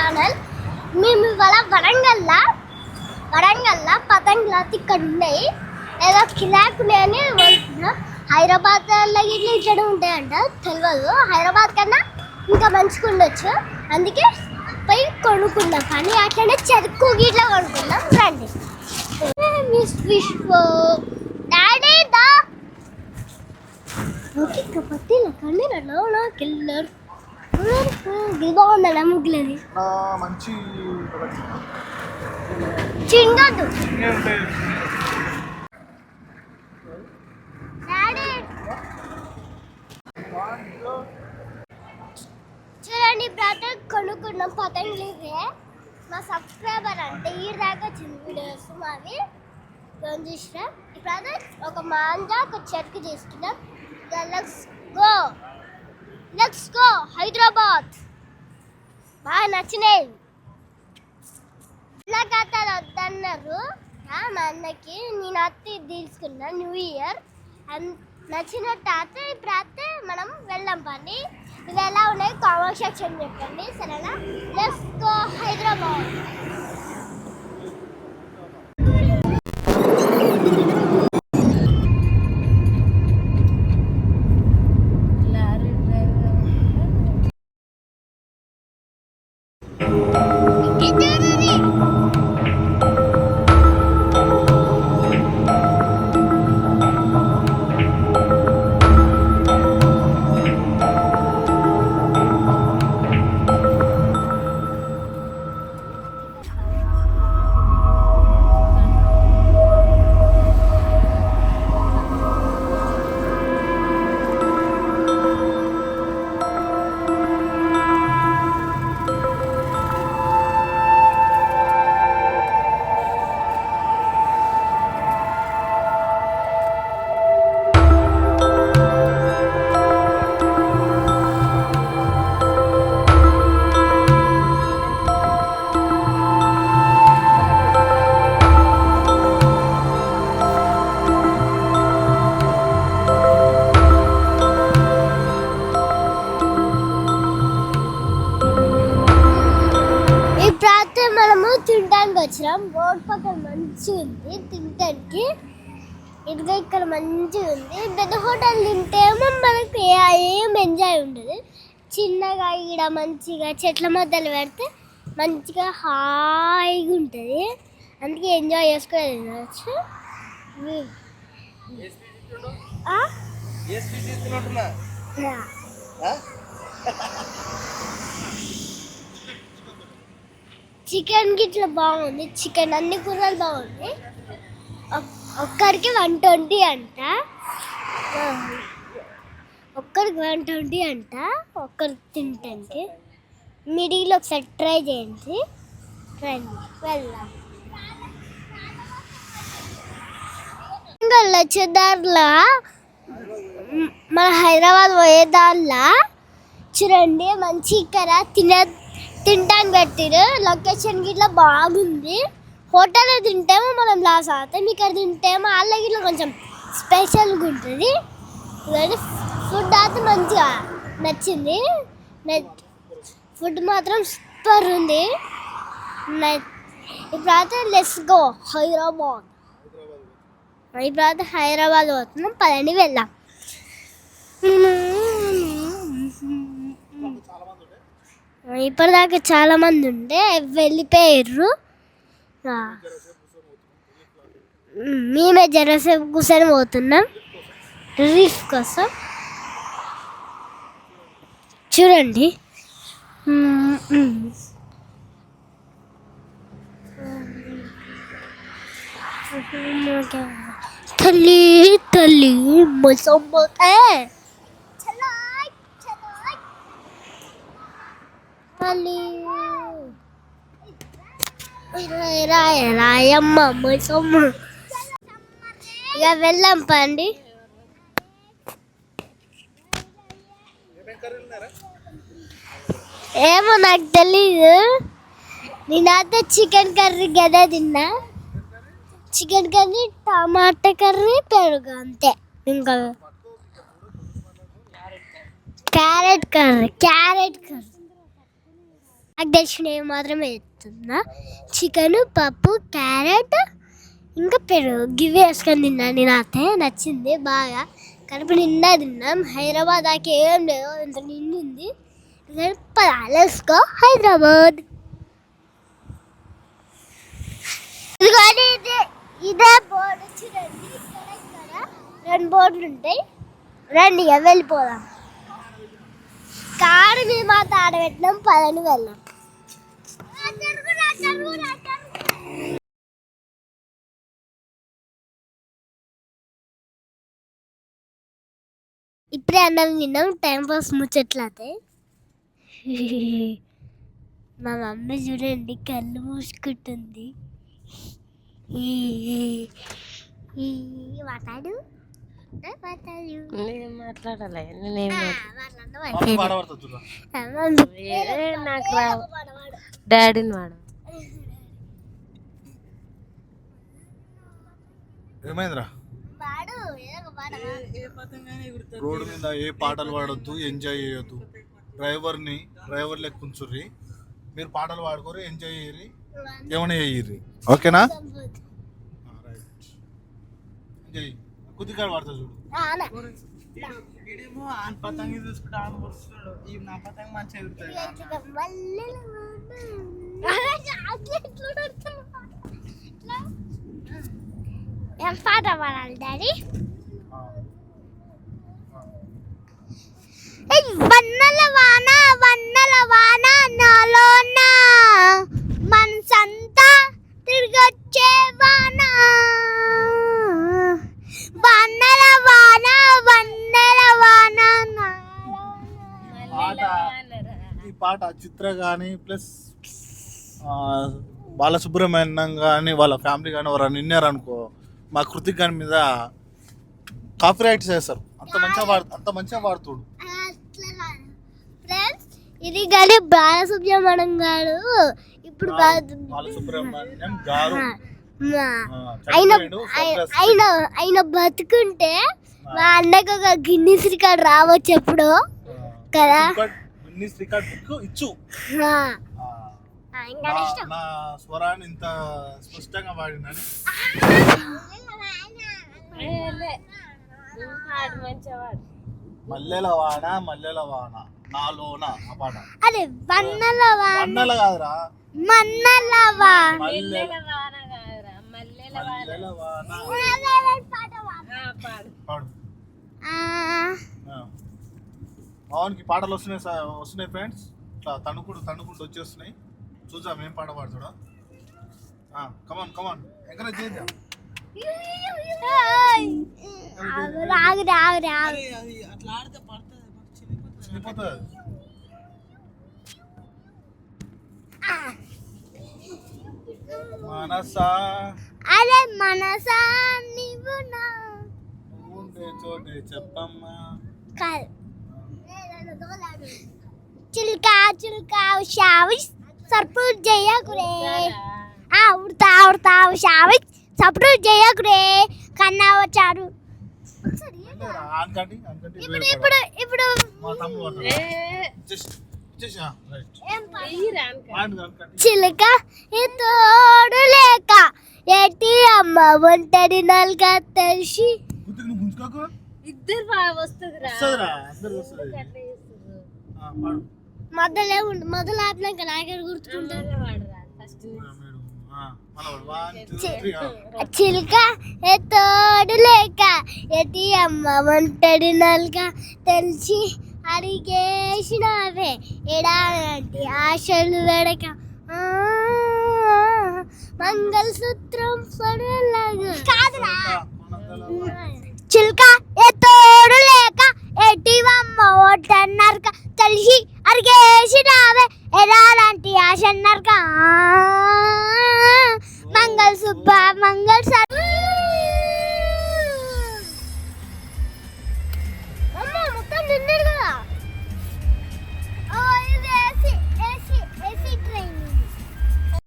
Channel మేము ఇవాళ వరంగల్లా వరంగల్లా పతంగులు ఇక్కడ ఉన్నాయి. ఏదో కిరాక్ అని వెళ్తున్నాం హైదరాబాద్ ఇట్లా ఇట్లా ఉంటాయంట తెలియదు హైదరాబాద్ కన్నా ఇంకా మంచిగా ఉండొచ్చు. అందుకే పోయి కొనుక్కున్నాం కానీ అట్లనే చెరుకు ఇట్లా కొనుక్కున్నాం రండి. మిస్ విశ్వ డాడీ దా. ఓకే కాబట్టి కానీ నా కిల్లర్ ఇది బాగుందా ముగ్గులది? ఆ, మంచి చింగదు. ఇంకేంటి? డాడీ. చూడండి బ్రదర్ కొనుక్కున్నాం పతంగులు మా సబ్స్క్రైబర్ అంటే ఈ దాకా వచ్చింది వీడియోస్ మావి. ఏం చూసిన? ఈ బ్రదర్ ఒక మాంజా ఒక చెట్టు తీసుకున్నాం let's go let's go Hyderabad బాగా నచ్చినాయి. ఇలా కథలు వద్దన్నారు మా అన్నకి నేను అత్త తీసుకున్నా న్యూ ఇయర్ అన్- నచ్చినట్టు అయితే ఇప్పుడు అయితే మనం వెళ్దాం పని. ఇవి ఎలా ఉన్నాయి? కామెంట్ సెక్షన్ చెప్పండి. సరేనా? లెట్స్ గో హైదరాబాద్ Música వచ్చినాం రోడ్ పక్కన మంచిగా ఉంది తినడానికి ఇదిగో ఇక్కడ మంచిగా ఉంది. పెద్ద హోటల్ తింటేమో మనకు ఏ- ఎంజాయ్ ఉండదు. చిన్నగా ఇక్కడ మంచిగా చెట్ల మధ్యలో పెడితే మంచిగా హాయిగా ఉంటుంది. అందుకే ఎంజాయ్ చేసుకొని తినవచ్చు. చికెన్ గిట్లా బాగుంది. చికెన్ అన్ని కూరలు బాగుంది. ఒక్కరికి వన్ ట్వంటీ అంట. ఒక్కరికి వన్ ట్వంటీ అంట. ఒక్కరు తినటానికి మిడిల్ ఒకసారి ట్రై చేయండి. రండి వెళ్దాం. వచ్చే దారిలో మన హైదరాబాద్ పోయే దారిలో చూడండి మంచి ఇక్కడ తిన తినడానికి పెట్టిరు. లొకేషన్ గిట్లా బాగుంది. హోటల్లో తింటేమో మనం లాస్ అవుతాం. ఇక్కడ తింటేమో వాళ్ళ గిట్లా కొంచెం స్పెషల్గా ఉంటుంది. ఫుడ్ అయితే మంచిగా నచ్చింది. ఫుడ్ మాత్రం సూపర్ ఉంది. ఇప్పుడైతే ఇప్పుడు అయితే లెస్ గో హైదరాబాద్. ఇప్పుడు అయితే హైదరాబాద్ పోతున్నాం. పదండి వెళ్దాం. ఇప్పటిదాకా చాలా మంది ఉండే వెళ్ళిపోయారు మేమే జరసేపు కూర్చొని పోతున్నాం. రిలీఫ్ కోసం. చూడండి. తల్లి తల్లి మొసం పోతే మళ్ళీ. రాయ రాయమ్మ మొసమ్మ. ఇక వెళ్ళాం పండి. ఏమో నాకు తెలీదు. నేనైతే చికెన్ కర్రీ గదే తిన్నా? చికెన్ కర్రీ టమాటా కర్రీ పెరుగు అంతే. ఇంకా క్యారెట్ కర్రీ క్యారెట్ కర్రీ. నాకు తెలిసినవి మాత్రమే చెప్తున్నా. చికెన్ పప్పు క్యారెట్ ఇంకా పెరుగు. గివి వేసుకొని తిన్నాను నేనైతే నచ్చింది బాగా. కడుపు నిండా తిన్నాం. హైదరాబాద్ దాకా ఏం లేదు ఇంత నిండింది. లెట్స్ హైదరాబాద్. ఇదిగోండి ఇదే ఇదే బోర్డు చూడండి. ఇక్కడ ఇక్కడ రెండు బోర్డులు ఉంటాయి. రండి వెళ్ళిపోదాం. కారు మేము మాత్రం ఆడబెట్టినాం పదని వెళ్ళాం. ఇప్పుడే అన్నం తిన్నాం టైం పాస్ ముచ్చట్లయితే మా మమ్మీ చూడండి కళ్ళు మూసుకుంటుంది. మాట్లాడు ఏ మాట్లాడు నేను మాట్లాడాలి నాకు డాడీని వాడు. ఏమైందిరా. రోడ్డు మీద ఏ పాటలు పాడొద్దు ఎంజాయ్ చేయొద్దు. డ్రైవర్ని డ్రైవర్ లెక్క ఉంచుర్రి మీరు పాటలు పాడుకోరు ఎంజాయ్ చేయరి ఏమైనా చేయర్రి. ఓకేనా? రైట్ ఎంజాయ్ కుదికాడు పాడతా చూడు. పతంగి చూసుకుంటే వస్తున్నాడు నా పతంగి మంచిగా ఎగురుతుంది ఇట్లా మల్లెల వాన. అట్లా వాన వన్నల వాన నాలోన మనసంతా తిరిగొచ్చే వాన వన్నెల వాన వన్నెల వాన నాలోన ఈ పాట చిత్ర కానీ ప్లస్ బాలసుబ్రహ్మణ్యం కానీ వాళ్ళ ఫ్యామిలీ కానీ ఎవరైనా విన్నారనుకో మా కృతిక్ గారి మీద కాపీ రైట్ చేస్తారు. అంత మంచిగా వాడు అంత మంచిగా వాడుతుడు. ఫ్రెండ్స్ ఇది కానీ బాలసుబ్రహ్మణ్యం గారు ఇప్పుడు. బాలసుబ్రహ్మణ్యం గారు. ఆయన ఆయన- బతుకుంటే మా అన్నకు ఒక గిన్నీస్ రికార్డ్ రావచ్చు ఎప్పుడు కదా? గిన్నిస్ రికార్డ్ బుక్ ఇచ్చు. నా- నా స్వరాన్ని ఇంత స్పష్టంగా వాడినని. మల్లెల వాన మల్లెల వాన నాలోన ఆ పాట. అరే వన్నెల వాన. కాదురా. మన్నెల వాన. మల్లెల వాన కాదురా మల్లెల వాన. మల్లెల వాన. పాట పాడు. పాడు. పవన్కి పాటలు వస్తున్నాయి వస్తున్నాయి ఫ్రెండ్స్. ఇట్లా తణుకుడు తణుకుంటూ వచ్చేస్తున్నాయి. చూద్దాం ఏం పాట పాడతాడా. కమాన్ కమాన్ ఎంకరేజ్ చేద్దాం. చిరిగిపోతుంది మనసా. అరే మనసా నీవు నా. ఉండే చోటే చెప్పమ్మా. చిలుక చిలుక షావి సర్పు చేయకురే. ఆ ఉడతా ఉడతా షావి సప్పుడు చేయకురే. కన్నా వచ్చాడు. ఇప్పుడు ఇప్పుడు ఇప్పుడు చిలుక ఈ తోడు లేక ఏటి అమ్మ ఒంటరి నల్క తెలిసి? ఇద్దరు వస్తుందిరా. మొదలే ఉండు మొదలు ఆపినాక నాకే గుర్తుకుంటా. చిలుక ఏ తోడు లేక ఎటి అమ్మ ఒంటరి నల్క తెలిసి అడిగేసినవే ఎడాలంటి ఆశలు వెడక? ఆ, మంగళసూత్రం పడలాగా కాదురా. చిలుక ఎటివమ్మ ఓటన్నర్క తెలిసి అరిగేసినావే. ఎలాంటి ఆశన్నర్క?